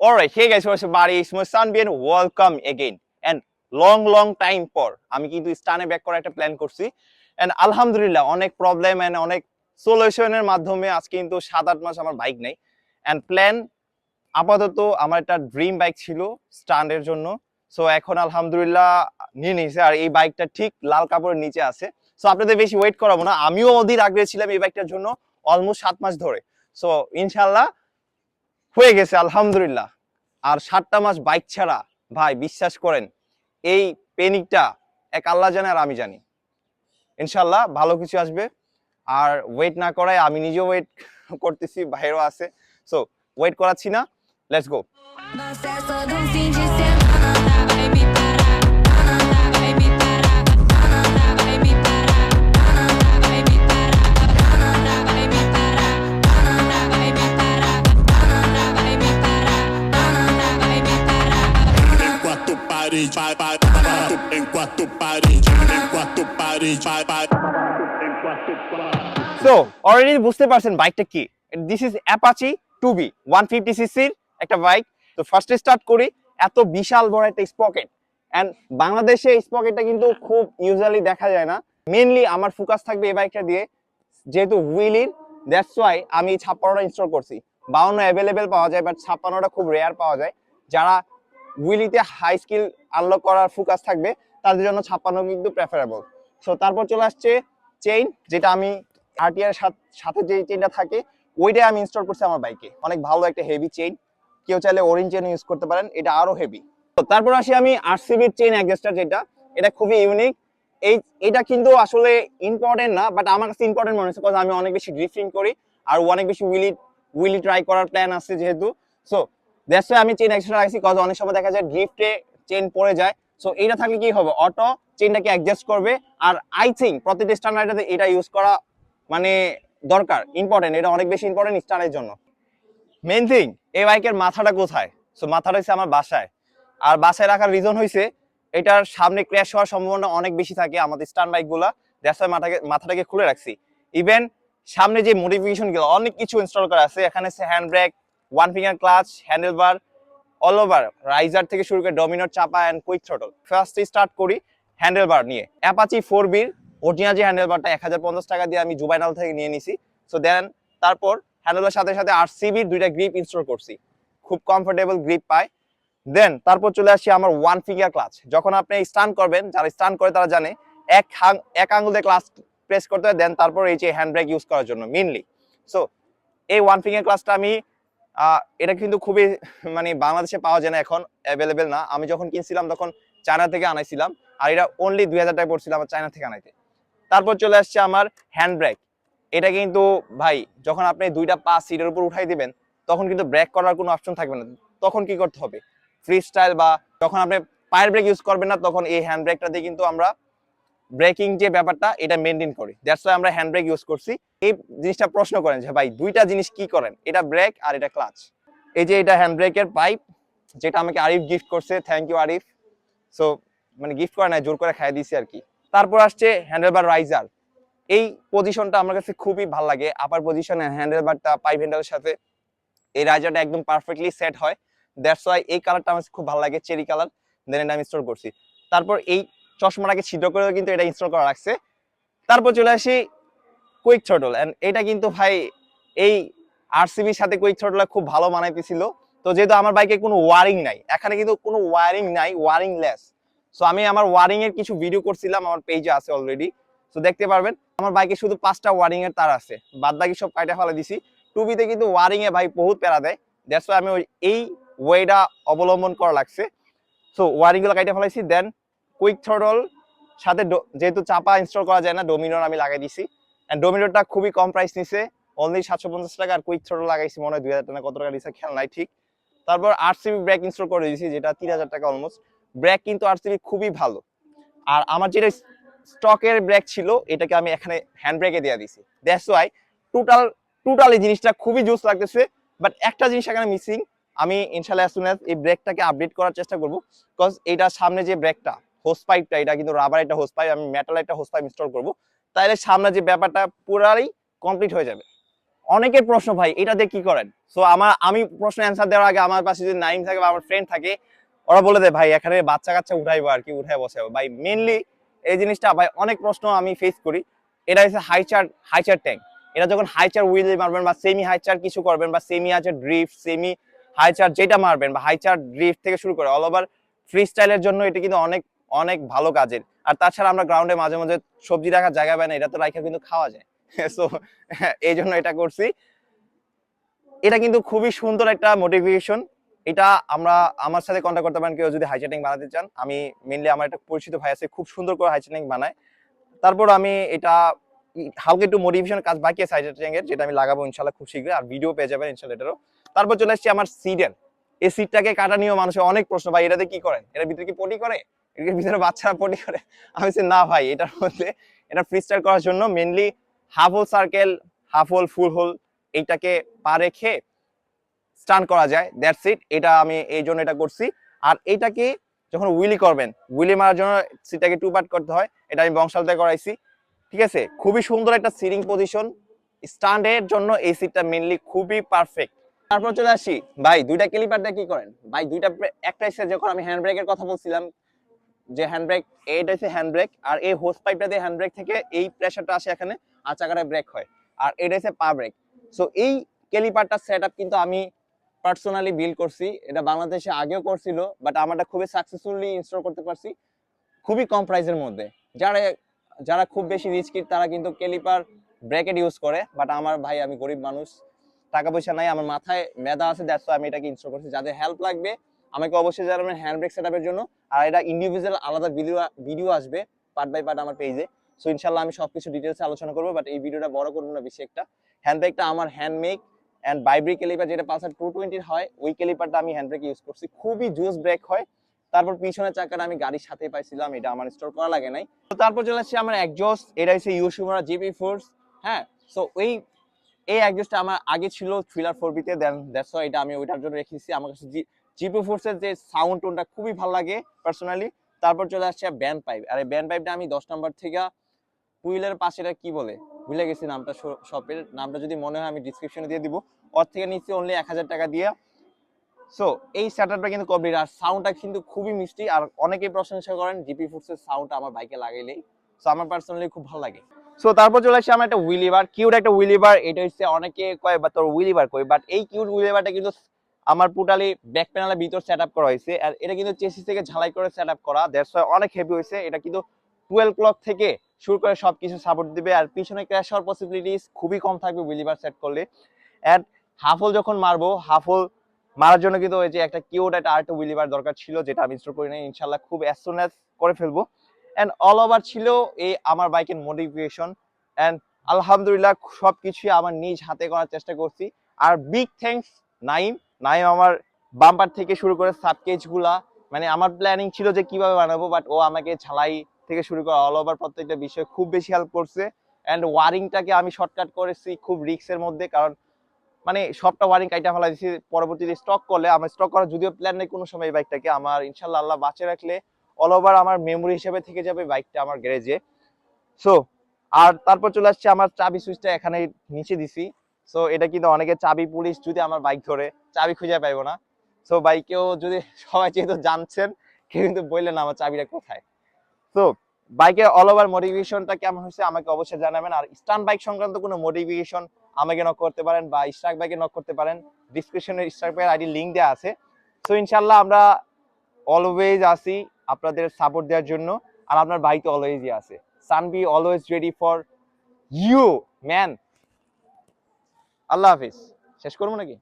Alright, hey guys, what's up? It's my Sunbeam. Welcome again. And long, long time পর আমি কিন্তু স্টানে back করার একটা প্ল্যান করছি এন্ড আলহামদুলিল্লাহ অনেক প্রবলেম এন্ড অনেক সলিউশনের মাধ্যমে আজকে কিন্তু সাত আট মাস আমার বাইক নেই এন্ড প্ল্যান আপাতত আমার একটা ড্রিম বাইক ছিল স্টান্ডের জন্য সো এখন আলহামদুলিল্লাহ নিয়ে নিয়েছে আর এই বাইকটা ঠিক লাল কাপড়ের নিচে আছে সো আপনাদের বেশি ওয়েট করাবো না আমিও অধীর আগ্রহী ছিলাম এই বাইকটার জন্য অলমোস্ট সাত মাস ধরে সো ইনশাল্লাহ হয়ে গেছে, আলহামদুলিল্লাহ। আর সাতটা মাস বাইক ছাড়া, ভাই, বিশ্বাস করেন, এই পেনিকটা এক আল্লাহ জানে আর আমি জানি। ইনশাল্লাহ ভালো কিছু আসবে। আর ওয়েট না করায় আমি নিজেও ওয়েট করতেছি, বাইরেও আছে। সো ওয়েট করাচ্ছি না লেটস গো সো অলরেডি বুঝতে পারছেন বাইকটা কি? This is Apache two B one fifty সিসির একটা বাইক তো ফার্স্টে স্টার্ট করি এত বিশাল বড় একটা স্পকেট অ্যান্ড বাংলাদেশে স্পকেটটা কিন্তু খুব ইউজুয়ালি দেখা যায় না। মেনলি আমার ফোকাস থাকবে এই বাইকটা দিয়ে। যেহেতু হুইলির দ্যাটস ওয়াই আমি ছাপ্পান্নটা ইনস্টল করছি। বাউন্ন অ্যাভেলেবেল পাওয়া যায় বাট ছাপ্পান্নটা খুব রেয়ার পাওয়া যায়। যারা হুইলিতে হাই স্কিল আনলক করার ফোকাস থাকবে তাদের জন্য ছাপ্পান্ন কিন্তু প্রেফারেবল সো তারপর চলে আসছে চেইন যেটা আমি আরটিআর সাথে যে চেইনটা থাকে, ওইটাই আমি ইনস্টল করছি আমার বাইকে অনেক ভালো একটা হেভি চেইন কেউ চাইলে অরেঞ্জ চেইন ইউজ করতে পারেন, এটা আরও হেভি তো তারপর আসি আমি আরসিবির চেইন অ্যাডজাস্টার যেটা, এটা খুবই ইউনিক এই, এটা কিন্তু আসলে ইম্পর্টেন্ট না বাট আমার কাছে ইম্পর্টেন্ট মনে হচ্ছে কারণ আমি অনেক বেশি ড্রিফটিং করি, আর অনেক বেশি উইলি উইলি ট্রাই করার প্ল্যান আছে যেহেতু। সো দ্যাটস আমি চেইন অ্যাডজাস্টার রাখছি কারণ অনেক সময় দেখা যায় ড্রিফটে চেইন পড়ে যায়। সো এইটা থাকলে কি হবে? অটো চেইনটাকে অ্যাডজাস্ট করবে। আর আই থিঙ্ক প্রতিটি স্ট্যান্ডার্ডে এটা ইউজ করা মানে দরকার ইম্পর্টেন্ট এটা অনেক বেশি ইম্পর্টেন্ট স্টারের জন্য। মেন থিং এই বাইকের মাথাটা কোথায়? সো মাথাটা হচ্ছে আমার বাসায়। আর বাসায় রাখার রিজন হয়েছে এটার সামনে ক্র্যাশ হওয়ার সম্ভাবনা অনেক বেশি থাকে আমাদের স্টান বাইকগুলা ওয়াই মাথাকে, মাথাটাকে খুলে রাখছি। ইভেন সামনে যে মডিফিকেশনগুলো, অনেক কিছু ইনস্টল করা আছে। এখানে আছে hand brake one finger clutch handle bar all over riser থেকে শুরু করে ডমিনোর চাপা and quick throttle first start করি হ্যান্ডেল বার নিয়ে অ্যাপাচি ফোর বির অরিজিনাল যে হ্যান্ডেল বারটা এক হাজার পঞ্চাশ টাকা দিয়ে আমি জুবাইনাল থেকে নিয়ে নিছি। সো দেন তারপর হ্যান্ডেলের সাথে সাথে আর সিবির দুইটা গ্রিপ ইনস্টল করছি। খুব কমফোর্টেবল গ্রিপ পাই দেন তারপর চলে আসি আমার ওয়ান ফিঙ্গার ক্লাচ যখন আপনি স্টান করবেন, যারা স্টান করে তারা জানে, এক এক আঙ্গুল দিয়ে ক্লাচ প্রেস করতে হয় দেন তারপর এই যে হ্যান্ড ব্রেক ইউজ করার জন্য মেনলি সো এই ওয়ান ফিঙ্গার ক্লাচটা আমি এটা কিন্তু খুবই মানে বাংলাদেশে পাওয়া যায় না, এখন অ্যাভেলেবেল না। আমি যখন কিনছিলাম তখন চায়না থেকে আনাইছিলাম, আর এটা অনলি দুই হাজার টাকা পড়ছিল আমার চায়না থেকে আনাইতে। তারপর চলে আসছে আমার হ্যান্ড ব্রেক এটা কিন্তু ভাই, যখন আপনি দুইটা পা সিটের উপর উঠাই দিবেন, তখন কিন্তু ব্রেক করার কোনো অপশন থাকবে না। তখন কি করতে হবে? ফ্রি স্টাইল বা যখন আপনি পায়ের ব্রেক ইউজ করবেন না, তখন এই হ্যান্ড ব্রেকটা দিয়ে কিন্তু আমরা ব্রেকিং যে ব্যাপারটা, এটা মেনটেন করি। দ্যাটস ওয়াই আমরা হ্যান্ড ব্রেক ইউজ করছি। এই জিনিসটা প্রশ্ন করেন যে, ভাই, দুইটা জিনিস কি করেন? এটা ব্রেক আর এটা ক্লাচ এই যে এটা হ্যান্ড ব্রেকের পাইপ যেটা আমাকে আরিফ গিফট করছে থ্যাংক ইউ আরিফ। সো মানে গিফট করে না জোর করে খাই দিয়েছি আর কি। তারপর আসছে হ্যান্ডেলবার রাইজার এই পজিশনটা আমার কাছে খুবই ভালো লাগে। আপার পজিশনে হ্যান্ডেলবারটা পাইপ হ্যান্ডেলের সাথে। এই রাইজারটা একদম পারফেক্টলি সেট হয়। দ্যাটস ওয়াই এই কালারটা আমার খুব ভালো লাগে চেরি কালার দেন এটা আমি ইনস্টল করছি। তারপর এই চশমাটাকে ছিদ্র করেও কিন্তু এটা ইনস্টল করা রাখছে তারপর চলে আসি কুইক থ্রটল এন্ড এটা কিন্তু ভাই, এই আরসিবির সাথে কুইক থ্রটল খুব ভালো মানাইতেছিল তো যেহেতু আমার বাইকে কোনো ওয়ারিং নাই, এখানে কিন্তু কোনো ওয়ারিং নাই ওয়ারিং লেস সো আমি আমার ওয়ারিং এর কিছু ভিডিও করছিলাম, আমার পেজে আছে অলরেডি তো দেখতে পারবেন, আমার বাইকে শুধু পাঁচটা ওয়ারিং এর তার আছে। বাদ বাকি সব কাইটা ফেলে দিছি। টুবিতে কিন্তু ওয়ারিং এ ভাই বহুত প্যারা দেয়। দ্যাটস আমি ওই এই ওয়েটা অবলম্বন করা লাগছে। সো ওয়ারিংগুলো কাইটা ফেলাইছি দেন কুইক থ্রটল সাথে যেহেতু চাপা ইনস্টল করা যায় না ডোমিনোর আমি লাগাই দিছি। এন্ড ডোমিনোরটা খুবই কম প্রাইস নিছে। অনলি সাতশো পঞ্চাশ টাকা আর কুইক থ্রটল লাগাইছি, মনে হয় দুই হাজার টাকা কত টাকা দিছে, খেয়াল নাই ঠিক। তারপর আরসিবি ব্রেক ইনস্টল করে দিয়েছি, যেটা তিন হাজার টাকা অলমোস্ট ব্রেক কিন্তু আরসিবি খুবই ভালো। আর আমার যেটা স্টকের ব্রেক ছিল, এটাকে আমি এখানে হ্যান্ড ব্রেকে দিয়ে দিছি দ্যাটস ওয়াই টোটাল টোটাল এই জিনিসটা খুবই জুস লাগতেছে। বাট একটা জিনিস এখানে মিসিং আমি ইনশাল্লাহ সুন এই ব্রেকটাকে আপডেট করার চেষ্টা করব। বিকজ এইটা সামনে যে ব্রেকটা হোস পাইপটা এটা কিন্তু রাবার একটা হোস পাইপ আমি মেটাল একটা হোস পাইপ ইনস্টল করব। তাহলে সামনে যে ব্যাপারটা পুরাই কমপ্লিট হয়ে যাবে। অনেকের প্রশ্ন, ভাই, এটা দিয়ে কি করেন? সো আমার, আমি প্রশ্ন অ্যান্সার দেওয়ার আগে আমার পাশে যদি নাইম থাকে বা আমার ফ্রেন্ড থাকে, ওরা বলে দেয়, ভাই, এখানে বাচ্চা কাচ্চা উঠাইবো আর কি উঠাই বসাবো ভাই মেনলি এই জিনিসটা, ভাই, অনেক প্রশ্ন আমি ফেস করি। এটা হচ্ছে হাইচার হাইচার ট্যাঙ্ক এটা যখন হাইচার হুইল মারবেন বা সেমি হাইচার কিছু করবেন বা সেমি আছে ড্রিফট সেমি হাইচার যেটা মারবেন বা হাইচার ড্রিফট থেকে শুরু করে অল ওভার ফ্রি স্টাইলের জন্য এটা কিন্তু অনেক অনেক ভালো কাজের। আর তাছাড়া আমরা গ্রাউন্ডে মাঝে মাঝে সবজি রাখার জায়গা পাই না, এটা তো রাখা কিন্তু খাওয়া যায়। সো এই জন্য এটা করছি। এটা কিন্তু খুবই সুন্দর একটা মোটিভেশন এটা আমরা, আমার সাথে কন্ট্যাক্ট করতে পারেন কেউ যদি হাইচাটিং বানাতে চান। আমি মেনলি আমার একটা পরিচিত ভাই আছে, খুব সুন্দর করে হাইচাটিং বানায়। তারপর আমি এটা হালকা একটু মোটিভেশন কাজ বাকি আছে হাইচাটিং এর, যেটা আমি লাগাবো ইনশাল্লাহ খুব শীঘ্রই। আর ভিডিও পেয়ে যাবেন ইনশাল্লাহ এটারও। তারপর চলে আসছি আমার সিডের এই সিটটাকে কাটা নিয়েও মানুষের অনেক প্রশ্ন, ভাই এটাতে কি করেন? এটার ভিতরে কি পটি করে? এর ভিতরে বাচ্চারা পটি করে? আমি না ভাই, এটার মধ্যে, এটা ফ্রিস্টাইল করার জন্য mainly half whole circle half whole full whole, এইটাকে পা রেখে স্টান করা যায়। দ্যাটস ইট এটা আমি এই জন্য এটা করছি। আর এইটাকে যখন উইলি করবেন, উইলি মারার জন্য সিটটাকে টু পার্ট করতে হয়, এটা আমি বংশালতে করাইছি। ঠিক আছে? খুবই সুন্দর একটা সিটিং পজিশন স্ট্যান্ডের জন্য এই সিটটা মেনলি খুবই পারফেক্ট তারপর চলে আসি। ভাই, দুইটা ক্লিপার কি করেন? ভাই, দুইটা একটা এসে যখন আমি হ্যান্ড ব্রেকের কথা বলছিলাম, যে হ্যান্ড ব্রেক এইটা হচ্ছে হ্যান্ড ব্রেক আর এই হোস পাইপটা দিয়ে হ্যান্ড ব্রেক থেকে এই প্রেসারটা আসে এখানে। আর চাকাটা ব্রেক হয়। আর এটা হচ্ছে পা ব্রেক সো এই ক্যালিপারটা সেট কিন্তু আমি পার্সোনালি বিল্ড করছি। এটা বাংলাদেশে আগেও করছিল বাট আমারটা খুবই সাকসেসফুলি ইনস্টল করতে পারছি খুবই কম প্রাইসের মধ্যে। যারা যারা খুব বেশি রিচ কিট তারা কিন্তু ক্যালিপার ব্রেকেট ইউজ করে বাট আমার ভাই আমি গরিব মানুষ, টাকা পয়সা নাই, আমার মাথায় মেধা আছে দ্যাটস আমি এটাকে ইনস্টল করছি। যাদের হেল্প লাগবে, আমাকে অবশ্যই জানাবেন হ্যান্ড ব্রেক সেটআপের জন্য। আর এটা ইন্ডিভিজুয়াল আলাদা ভিডিও ভিডিও আসবে পার্ট বাই পার্ট আমার পেজে সো ইনশাল্লাহ আমি সবকিছু ডিটেলসে আলোচনা করব বাট এই ভিডিওটা বড় করব না, বেশি একটা। হ্যান্ড ব্রেকটা আমার hand make and Bybre caliper যেটা পালসার টু টোয়েন্টির হয়, ওই ক্যালিপারটা আমি হ্যান্ড ব্রেক ইউজ করছি। খুবই জুস ব্রেক হয়। তারপর পিছনের চাকাটা আমি গাড়ির সাথে পাইছিলাম, এটা আমার স্টোর করা লাগে নাই। তো তারপর চলে আসছে আমার একজস্ট এটা হচ্ছে ইউসুমারা জিপি ফোর্স হ্যাঁ? সো ওই এই একজস্টটা আমার আগে ছিল থ্রিলার ফোর বিতে দেন দ্যাটস এটা আমি ওইটার জন্য রেখেছি আমার কাছে জিপি ফোর্সের যে সাউন্ড টোনটা খুবই ভালো লাগে পার্সোনালি তারপর চলে আসছে ব্যান্ড পাইপ আর এই ব্যান্ড পাইপটা আমি দশ নম্বর থেকে হুইলের পাশে এটা কি বলে? ভুলে গেছি নামটা শপের নামটা যদি মনে হয় আমি ডিসক্রিপশনে দিয়ে দিব। ওর থেকে নিচ্ছি অনলি এক হাজার টাকা দিয়ে। সো এই সেটআপটা কিন্তু কমপ্লিট আর সাউন্ডটা কিন্তু খুবই মিষ্টি। আর অনেকেই প্রশংসা করেন জিপি ফোর্সের সাউন্ডটা আমার বাইকে লাগাইলেই সো আমার পার্সোনালি খুব ভালো লাগে। সো তারপর চলে আসছে আমার একটা উইলিভার কিউট একটা উইলিভার এটা হচ্ছে অনেকে কয়, বা তোর উইলিভার কই? বাট এই কিউট উইলিভারটা কিন্তু আমার পুটালি ব্যাক প্যানেলের ভিতর সেট আপ করা হয়েছে। আর এটা কিন্তু চেসিস থেকে ঝালাই করে সেট আপ করা দ্যাটস অনেক হেভি হয়েছে। এটা কিন্তু টুয়েলভ ক্লক থেকে শুরু করে সবকিছু সাপোর্ট দিবে আর পিছনে ক্র্যাশ হওয়ার পসিবিলিটিস খুবই কম থাকবে উইলিবার সেট করলে। অ্যান্ড হাফল যখন মারবো হাফল মারার জন্য কিন্তু ওই যে একটা কিউট একটা আর্ট উইলিবার দরকার ছিল যেটা আমি ইনস্টল করি নাই। ইনশাল্লাহ খুব অ্যাজ করে ফেলব। অ্যান্ড অল ওভার ছিল এই আমার বাইকের মোটিভেশন অ্যান্ড আলহামদুলিল্লাহ সবকিছুই আমার নিজ হাতে করার চেষ্টা করছি। আর বিগ থ্যাঙ্কস নাইম। নাইম আমার বাম্পার থেকে শুরু করে সাবকেজগুলা মানে আমার প্ল্যানিং ছিল যে কীভাবে বানাবো বাট ও আমাকে ঝালাই থেকে শুরু করে অল ওভার প্রত্যেকটা বিষয়ে খুব বেশি হেল্প করছে। অ্যান্ড ওয়ারিংটাকে আমি শর্টকাট করেছি খুব রিক্সের মধ্যে, কারণ মানে সবটা ওয়ারিং কাইটা ফেলা দিয়েছি পরবর্তীতে স্টক করলে আমার স্টক করার যদিও প্ল্যান নেই কোনো সময় এই বাইকটাকে আমার ইনশাল্লাহ আল্লাহ বাঁচিয়ে রাখলে অল ওভার আমার মেমোরি হিসেবে থেকে যাবে বাইকটা আমার গ্যারেজে সো আর তারপর চলে আসছে আমার চাবি সুইচটা এখানে নিচে দিছি। সো এটা কিন্তু অনেকে চাবি পুলিশ যদি আমার বাইক ধরে, চাবি খুঁজে পাইবো না। সো বাইকেও যদি সবাই যেহেতু জানছেন, কেউ কিন্তু বললেন আমার চাবিটা কোথায়। তো বাইকের অল ওভার মোটিভেশনটা কেমন হয়েছে আমাকে অবশ্যই জানাবেন। আর স্টান বাইক সংক্রান্ত কোনো মোটিভেশন আমাকে নক করতে পারেন বা স্ট্রাক বাইকে নক করতে পারেন ডিসক্রিপশনে স্ট্রাক বাইকের আইডি লিঙ্ক দেওয়া আছে। সো ইনশাল্লাহ আমরা অলওয়েজ আসি আপনাদের সাপোর্ট দেওয়ার জন্য। আর আপনার বাইক তো অলওয়েজই আছে। সানবি always ready for you man আল্লাহ হাফিজ। শেষ করব নাকি?